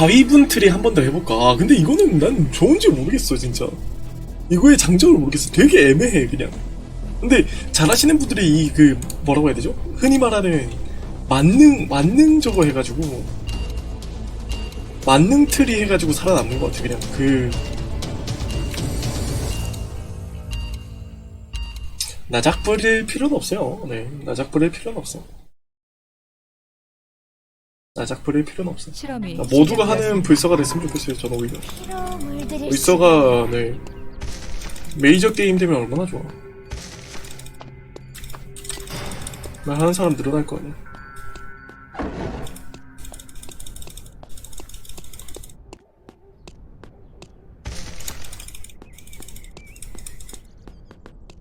가위분 트리 한 번 더 해볼까? 아, 근데 이거는 난 좋은지 모르겠어, 진짜. 이거의 장점을 모르겠어. 되게 애매해, 그냥. 근데 잘하시는 분들이 이 그 뭐라고 해야 되죠? 흔히 말하는 만능 만능 저거 해가지고 만능 트리 해가지고 살아남는 것 같아, 그냥 그 나작 부릴 필요는 없어요. 네, 나작 부릴 필요는 없어. 나작 부릴 필요는 없어. 실험이 아, 모두가 하는. 불사가 됐으면 좋겠어요. 저는 오히려 불사가 네 메이저 게임 되면 얼마나 좋아. 나 하는 사람 늘어날 거 아니야.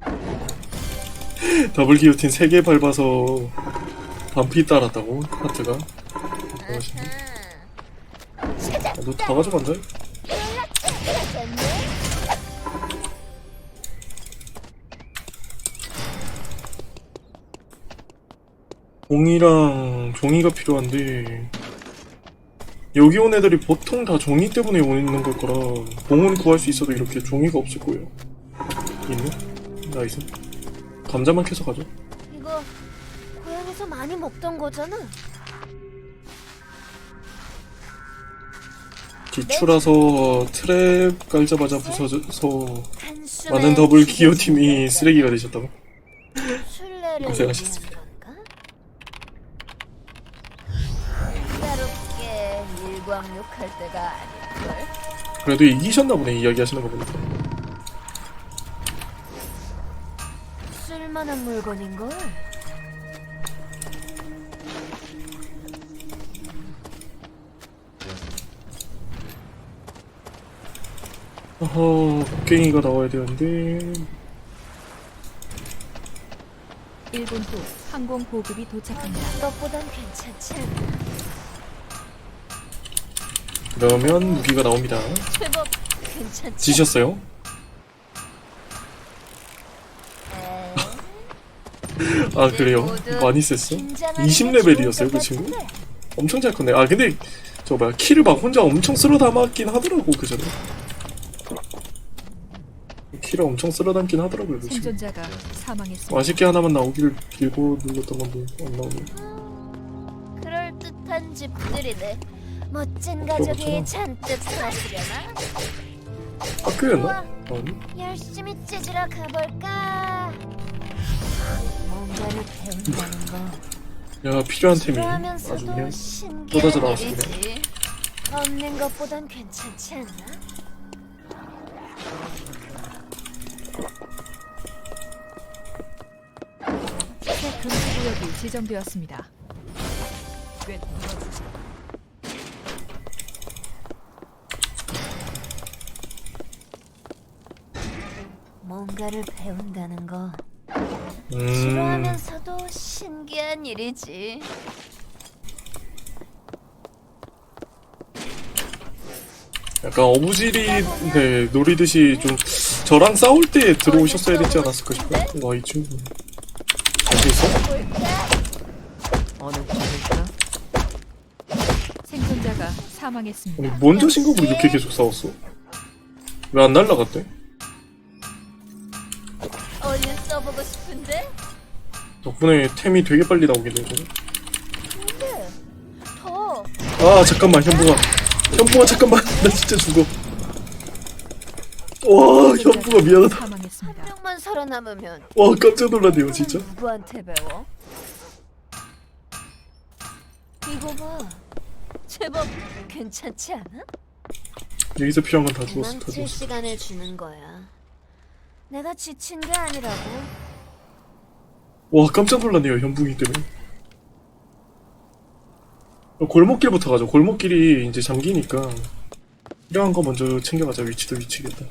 더블 기요틴 3개 밟아서 반피 따랐다고 하트가 너다 가져간다? 종이랑 종이가 필요한데 여기 온 애들이 보통 다 종이 때문에 오는 걸 거라 봉은 구할 수 있어도 이렇게 종이가 없을 거예요 있네? 나이스 감자만 캐서 가죠 이거 고향에서 많이 먹던 거잖아. 기추라서 트랩 깔자마자 부서져서 많은 더블 기어 수 팀이 쓰레기가 되셨다고 술래를 고생하셨습니다. 의미하는 건가? 따롭게 일광욕할 때가 아닐걸. 그래도 이기셨나 보네 이야기 하시는 거 보니까 쓸만한 물건인걸. 어허 곡괭이가 나와야 되는데 1분 후 항공 보급이 도착합니다. 것보단 괜찮지 않나? 그러면 무기가 나옵니다 제법 괜찮지. 지셨어요? 에, 아 그래요? 많이 셌어? 긴장하는 20레벨이었어요 게그 친구? 엄청 잘 컸네 아 근데 저 뭐야 키를 막 혼자 엄청 쓸어 담았긴 하더라고 그 전에 키를 엄청 쓸어 담긴 하더라고요 그 친구 생존자가 사망했습니다. 맛있게 하나만 나오기를 빌고 눌렀던 건데 안 나오네 그럴 듯한 집들이네. 멋진 그렇구나. 가족이 잔뜩 사시려나? 학교였나? 아니 열심히 찢으러 가볼까? 뭔가를 배운다는 거. 야 필요한 템이 아주 그냥 신기한 쏟아져 나왔습니다. 일이지. 없는 것보단 괜찮지 않나? 새 금지 구역이 지정되었습니다. 꽤 뭔가를 배운다는 거 음 싫어하면서도 신기한 일이지. 약간 어부질이 네, 노리듯이 좀 저랑 싸울 때 들어오셨어야 되지 않았을까 싶어요. 와, 이 친구. 할수 있어? 생존자가 사망했습니다. 먼저 신곡으로 이렇게 계속 싸웠어? 왜 안 날라갔대? 얼른 써보고 싶은데. 덕분에 템이 되게 빨리. 근데 더 아, 잠깐만, 현부가. 현부가, 잠깐만. 나 진짜 죽어. 와, 현부가 미안하다. 한 사망했습니다. 명만 살아남으면 와, 깜짝 놀랐네요, 진짜. 누구한테 배워? 이거 봐. 제법 괜찮지 않아? 여기서 필요한 건 다 주웠어, 다 도망칠 주웠어. 시간을 주는 거야. 내가 지친 게 아니라고. 와, 깜짝 놀랐네요, 현부이 때문에. 골목길부터 가죠. 골목길이 이제 잠기니까. 필요한 거 먼저 챙겨가자. 위치도 위치겠다.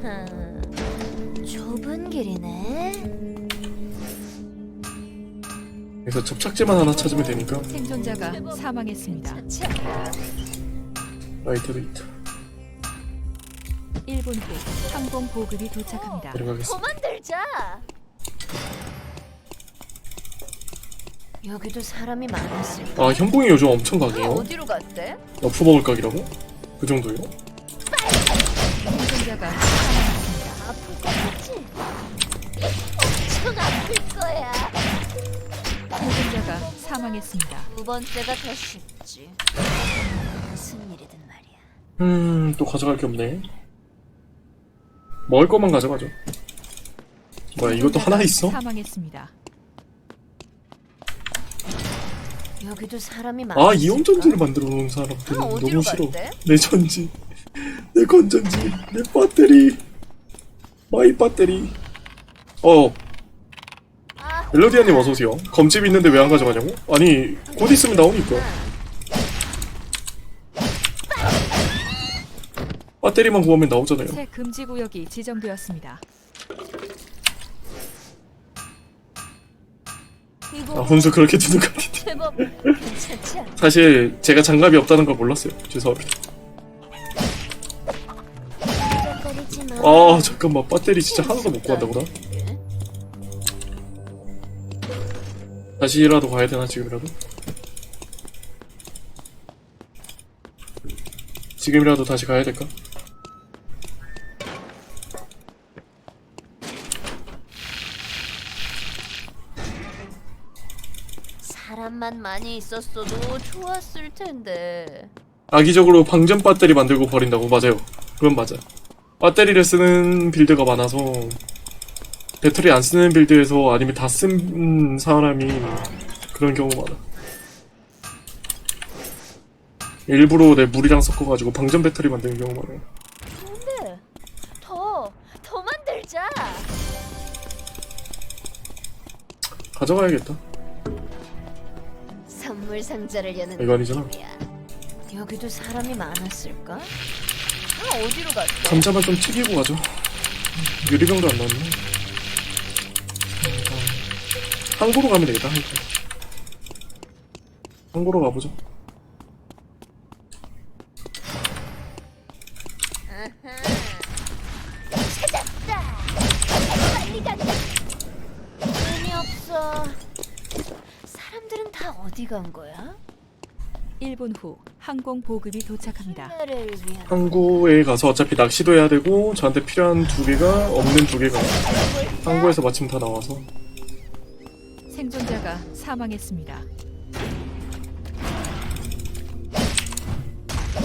흠, 좁은 길이네. 그래서 접착제만 하나 찾으면 되니까. 생존자가 사망했습니다. 있다. 1분 후 항공 보급이 도착합니다. 내려가겠습니다. 더 만들자. 여기도 사람이 많았을 아 현봉이 요즘 엄청. 강해요 어디로 갔대? 너프 먹을 각이라고? 그 정도요? 생존자가 사망했습니다. 아플 것 같지? 엄청 아플 거야. 생존자가 사망했습니다. 두 번째가 더 쉽지. 무슨 일이든 말이야. 음 또 가져갈 게 없네 먹을 것만 가져가죠 뭐야 이것도 하나 있어? 사망했습니다. 여기도 사람이 많았을 아 이온전지를 만들어 놓은 사람들 아, 어디로 너무 싫어? 내 전지 내 건전지 내 배터리 마이 배터리. 어. 아, 멜로디아님 어서 오세요. 검집 있는데 왜 안 가져가냐고? 아니 곧 있으면 나오니까. 배터리만 구하면 나오잖아요. 새 금지 구역이 지정되었습니다. 아 혼수 그렇게 두는 거 아닌데. 제법 괜찮지 않아? 사실 제가 장갑이 없다는 걸 몰랐어요. 죄송합니다 아 잠깐만 배터리 진짜 하나도 못 구한다고 나? 다시라도 가야 되나 지금이라도? 지금이라도 다시 가야 될까? 사람만 많이 있었어도 좋았을 텐데. 악의적으로 방전 배터리 만들고 버린다고 맞아요. 그건 맞아. 배터리를 쓰는 빌드가 많아서 배터리 안 쓰는 빌드에서 아니면 다 쓴 사람이 그런 경우 많아. 일부러 내 물이랑 섞어가지고 방전 배터리 만드는 경우 많아요. 근데 더, 더 만들자. 가져가야겠다. 선물 상자를 여는 이거 아니잖아. 여기도 사람이 많았을까? 아 어디로 갔어? 감자만 좀 튀기고 가죠. 유리병도 안 나왔네. 항구로 가면 되겠다, 항구. 항구로 가보죠. 찾았다. 빨리 간다. 의미 없어. 사람들은 다 어디 간 거야? 1분 후 항공 보급이 도착합니다. 신뢰를 위한 항구에 가서 어차피 낚시도 해야 되고 저한테 필요한 두 개가 없는 두 개가 항구에서 마침 다 나와서 생존자가 사망했습니다.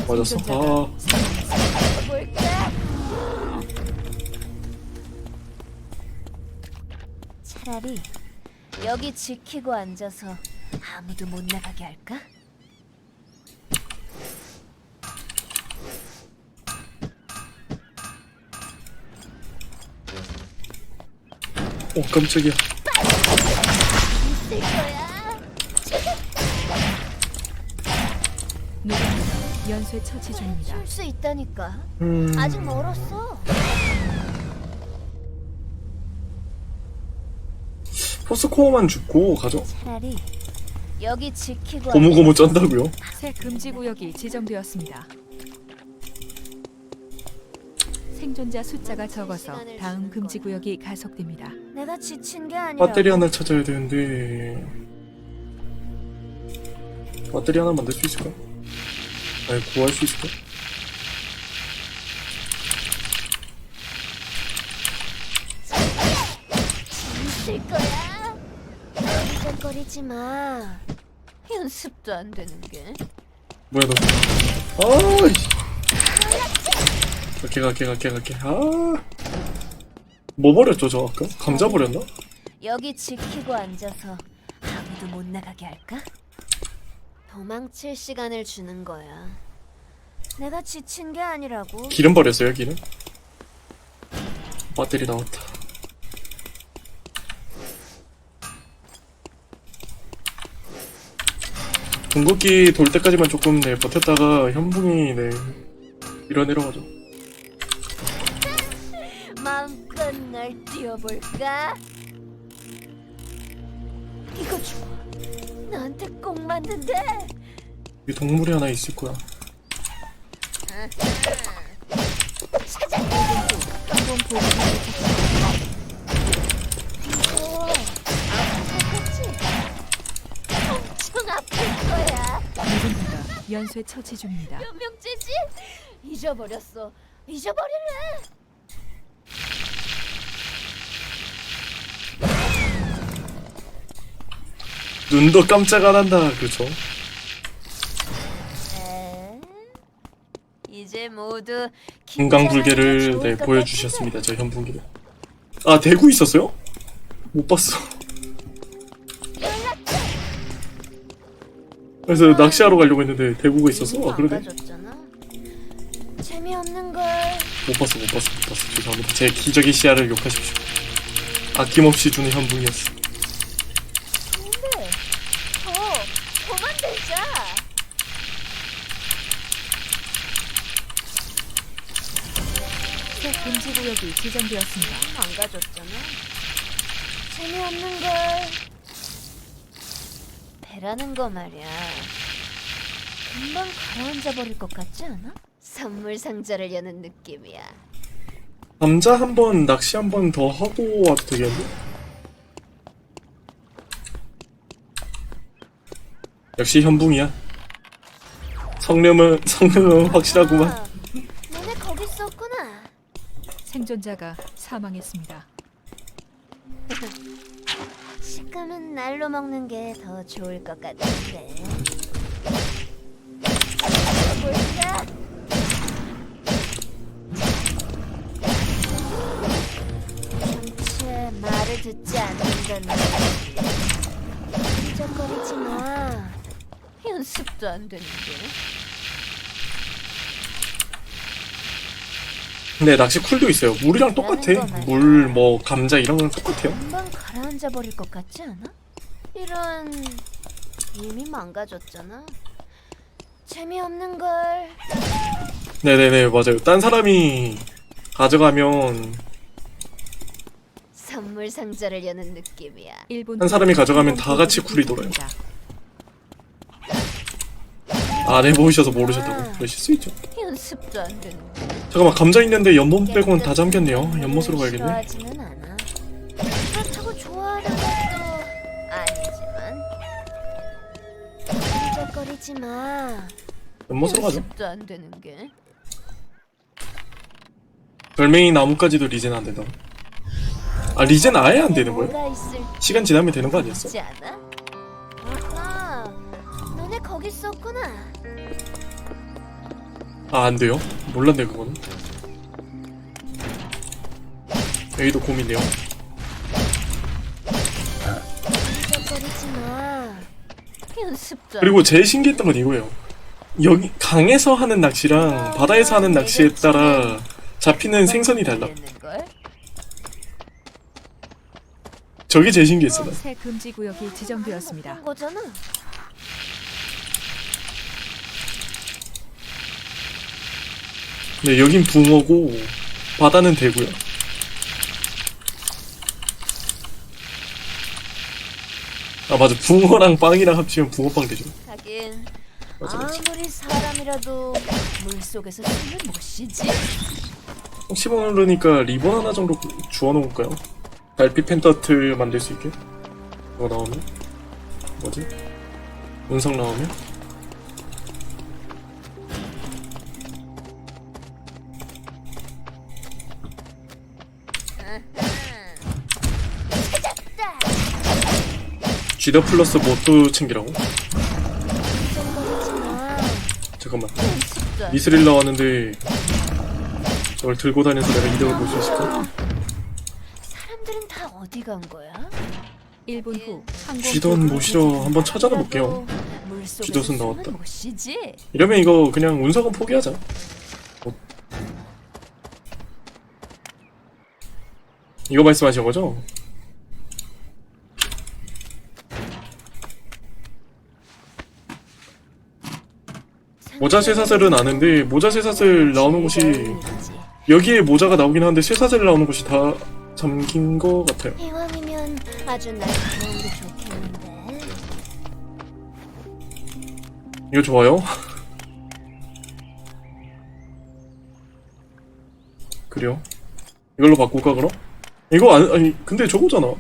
맞았어. 생존자가 아 사망했습니다. 차라리 여기 지키고 앉아서 아무도 못 나가게 할까? 어 깜짝이야. 연쇄 처치 중입니다. 줄수 있다니까. 음 아직 멀었어. 포스코어만 죽고 가죠. 차라리 여기 지키고 고무고무 쩐다고요? 새 금지 구역이 지정되었습니다. 생존자 숫자가 적어서 다음 금지 구역이 가속됩니다. 내가 지친 게 아니라 배터리 하나 찾아야 되는데 배터리 하나 만들 수 있을까? 아니 구할 수 있을까? 있을 거야. 깜짝거리지 마. 연습도 안 되는 게. 뭐야 너? 아이씨. 갈게 갈게 갈게 갈게. 아. 뭐 버렸죠 저 아까? 감자 버렸나? 여기 지키고 앉아서 아무도 못 나가게 할까? 도망칠 시간을 주는 거야. 내가 지친 게 아니라고. 기름 버렸어요 기름? 배터리 나왔다. 궁극기 돌 때까지만 조금 네 버텼다가 현붕이 네 밀어내려가죠. 정말 뛰어볼까? 이거 줘. 나한테 꼭 맞는데. 여기 동물이 하나 있을 거야. 한번 보여줘. 어, 아, 연쇄 처치 중입니다. 몇 명째지? 잊어버렸어. 잊어버릴래. 눈도 깜짝 안 한다. 그렇죠. 에? 이제 모두 금강불개를 네, 보여주셨습니다. 저 현분기를. 아 대구 있었어요? 못 봤어. 그래서 낚시하러 가려고 했는데 대구가. 있었어. 이미 아 그러네. 망가졌잖아. 재미없는 걸. 못 봤어, 못 봤어, 못 봤어. 죄송합니다. 제 기적의 시야를 욕하십시오. 아낌없이 주는 현분이었어. 근데 더, 더 만들자. 새 구역이 지정되었습니다. 망가졌잖아. 재미없는 걸. 배라는 거 말이야. 금방 가라앉아 버릴 것 같지 않아? 선물 상자를 여는 느낌이야. 남자 한 번, 낚시 한 번 더 하고 와도 되겠는데? 역시 현붕이야. 성능은, 성능은 확실하구만. 아, 너네 거기 있었구나. 생존자가 사망했습니다. 식감은 날로 먹는 게 더 좋을 것 같은데. 볼까? 전체 말을 듣지 않는다는 삐적거리지 마. 연습도 안 되는데. 근데 낚시 쿨도 있어요. 물이랑 똑같아. 물, 뭐, 감자 이런 건 똑같아요. 금방 가라앉아 버릴 것 같지 않아? 이런 이미 망가졌잖아. 재미없는 걸. 네네네, 맞아요. 딴 사람이 가져가면, 선물 상자를 여는 느낌이야. 1분 한 사람이 가져가면 다 같이 쿨이 돌아요. 안 해보셔서 모르셨다고. 그러실 수 있죠. 연습도 안 되는데. 잠깐만, 감자 있는데 연못 빼고는 다 잠겼네요. 연못으로 가야겠네. 싫어하지는 않아. 그렇다고 좋아하는 것도 아니지만. 삐적거리지 마. 연못으로 가죠. 연습도 안 되는 게. 별맹이 나무까지도 리젠 안 된다. 아, 리젠 아예 안 되는 거예요? 뭐가 있을 시간 지나면 되는 거 아니었어? 않아? 아하, 너네 거기 있었구나. 아, 안 돼요? 몰랐네, 그거는. 마. 연습도 안 그리고 제일 신기했던 건 이거예요. 여기, 강에서 하는 낚시랑 바다에서 하는 낚시에 따라 잡히는 생선이 달라. 저게 제일 신기했어, 난. 새 금지 구역이 지정되었습니다. 본 거잖아. 근데 여긴 붕어고, 바다는 대구야. 아, 맞아. 붕어랑 빵이랑 합치면 붕어빵 되죠. 하긴 맞아, 맞아. 아무리 사람이라도 물 속에서 숨을 못 쉬지. 혹시 모르니까 리본 하나 정도 주워놓을까요? 달빛 펜더트 만들 수 있게? 그거 나오면? 뭐지? 운석 나오면? 쥐더 플러스 뭣도 챙기라고? 잠깐만 미스릴 나왔는데 저걸 들고 다녀서 내가 이득을 볼 수 있을까? 사람들은 다 어디 간 거야? 1분 후 항공 쥐던 모시러 한번 찾아가 볼게요 쥐덫은 나왔다. 이러면 이거 그냥 운석은 포기하자. 어. 이거 말씀하신 거죠? 모자 쇠 사슬은 아는데 모자 쇠 사슬 나오는 곳이 여기에 모자가 나오긴 하는데 쇠 사슬 나오는 곳이 다 잠긴 거 같아요. 이왕이면 아주 날카로운 게 좋겠는데. 이거 좋아요? 그래요? 이걸로 바꿀까 그럼? 이거 안, 아니 근데 저거잖아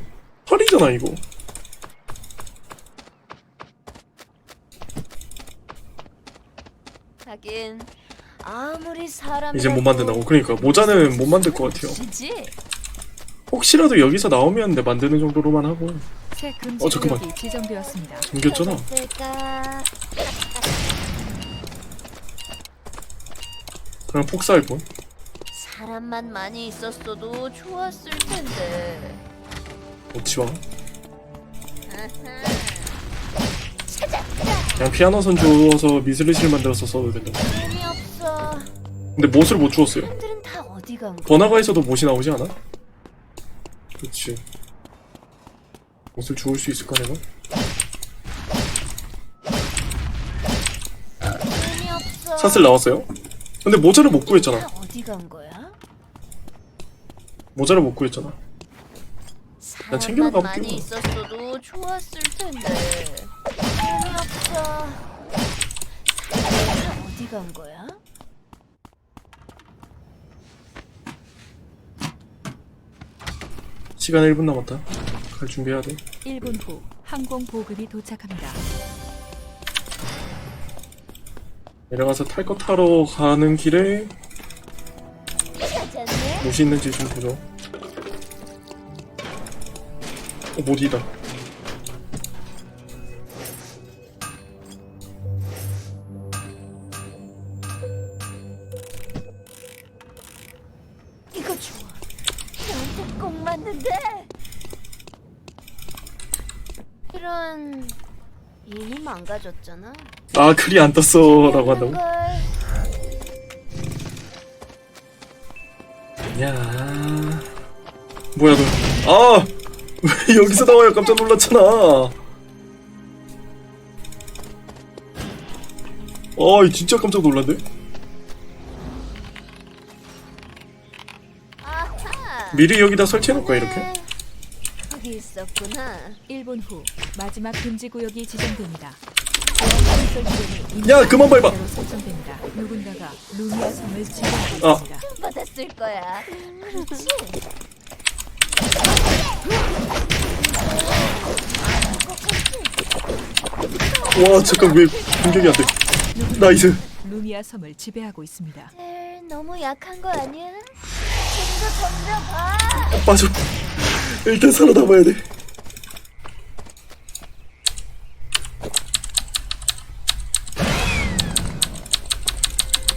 털이잖아 이거 하긴 아무리 사람이 이제 못 만든다고? 그러니까 모자는 못 만들 것 같아요. 혹시라도 여기서 나오면 내 만드는 정도로만 하고. 새 금지 어, 잠깐만. 구역이 지정되었습니다. 잠겼잖아. 그냥 폭사할 뻔 사람만 많이 있었어도 좋았을 텐데. 어찌와 그냥 피아노 선 주워서 미술실 만들어서 써도 된다 재미없어 근데 못을 못 주웠어요 사람들은 다 어디 간 거야 번화가에서도 못이 나오지 않아? 그렇지 못을 주울 수 있을까 내가? 재미없어 사슬 나왔어요? 근데 모자를 못 구했잖아 다 어디 간 거야? 모자를 못 구했잖아 난 챙겨 사람만 나가볼게, 많이 뭐. 있었어도 좋았을 텐데 어디 간 거야? 시간 1분 남았다 갈 준비해야 돼 1분 후 항공 보급이 도착합니다. 내려가서 탈 거 타러 가는 길에 찾았네? 못이 있는지 좀 보죠 어 못이다 망가졌잖아. 아 글이 안 떴어 라고 한다고? 걸. 야. 뭐야 너아! 왜 여기서 나와요? 깜짝 놀랐잖아. 아 진짜 깜짝 놀랐네. 아하! 미리 여기다 설치해놓을까 이렇게? 있었구나. 1분 후 마지막 금지 구역이 지정됩니다. 야, 그만 밟아. 임시로 설정됩니다. 누군가가 루미아 섬을 지배하고 아. 있습니다. 받았을 거야 그렇지? 와 잠깐 왜 공격이 안돼 나이스 루미아 섬을 지배하고 있습니다. 쟤 너무 약한 거 아니야? 좀더 덤벼봐 빠져 일단 살아남아야 돼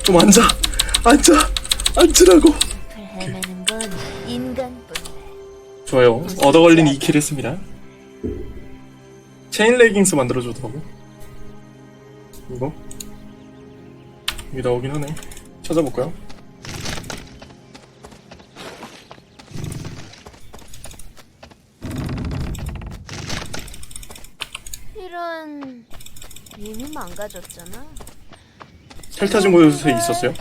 좀 앉아. 앉아. 앉으라고. 그 헤매는 건 인간뿐이래 좋아요. 얻어 걸린 2킬 했습니다. 체인 레깅스 만들어줘도 하고. 이거. 여기 나오긴 하네. 찾아볼까요? 이런 이미 망가졌잖아 텔타진 곳에 있었어요?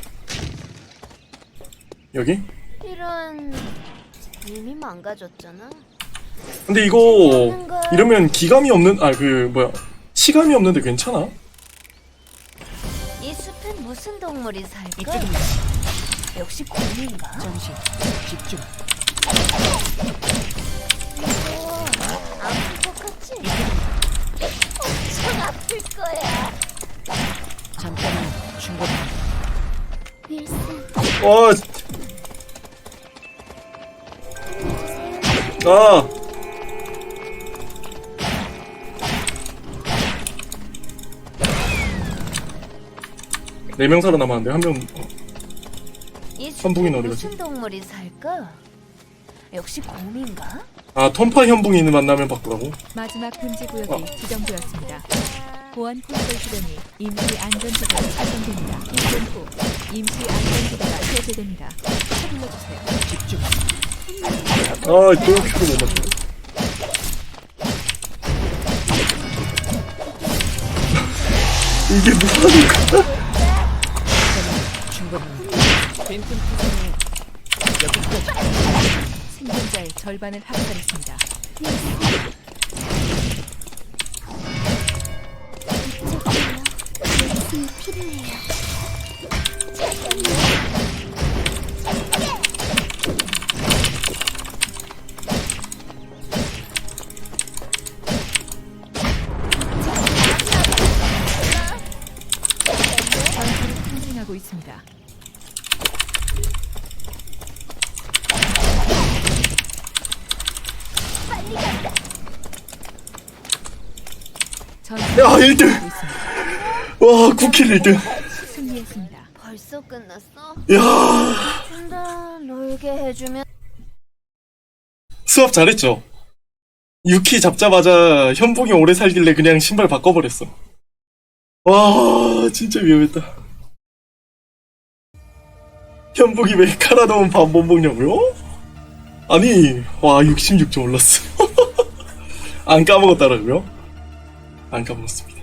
여기? 이런 이미 망가졌잖아 근데 이거 이러면 기감이 없는 아 그 뭐야 시감이 없는데 괜찮아? 이 숲엔 무슨 동물이 살까? 역시 곰인가? 정신 집중 윌슨 와. 아. 네명 살아남았는데 한 명. 이 선풍이는 숲엔 어디 갔지? 무슨 동물이 살까? 역시 곰인가? 아 턴파 현붕이 만나면 바꾸라고. 마지막 금지 구역이 어. 지정되었습니다. 보안 콘솔 주변이 임시 안전지대가 설정됩니다. 1분 후 임시 안전지대가 해제됩니다. 서둘러 주세요. 집중 아또 큐를 못 맞춰. 이게 투성이 여기까지 생존자의 절반을 학살했습니다. 윌슨이 필요해요 전투를 공격하고 있습니다. 전 야 1등 와 9킬 1등 승리했습니다. 벌써 끝났어? 야 놀게 해주면 수업 잘했죠 유키 잡자마자 현봉이 오래 살길래 그냥 신발 바꿔버렸어 와 진짜 위험했다 현봉이 왜 카라노운 밥못 먹냐고요? 아니 와 66점 올랐어 안 까먹었다라고요? 안 까먹었습니다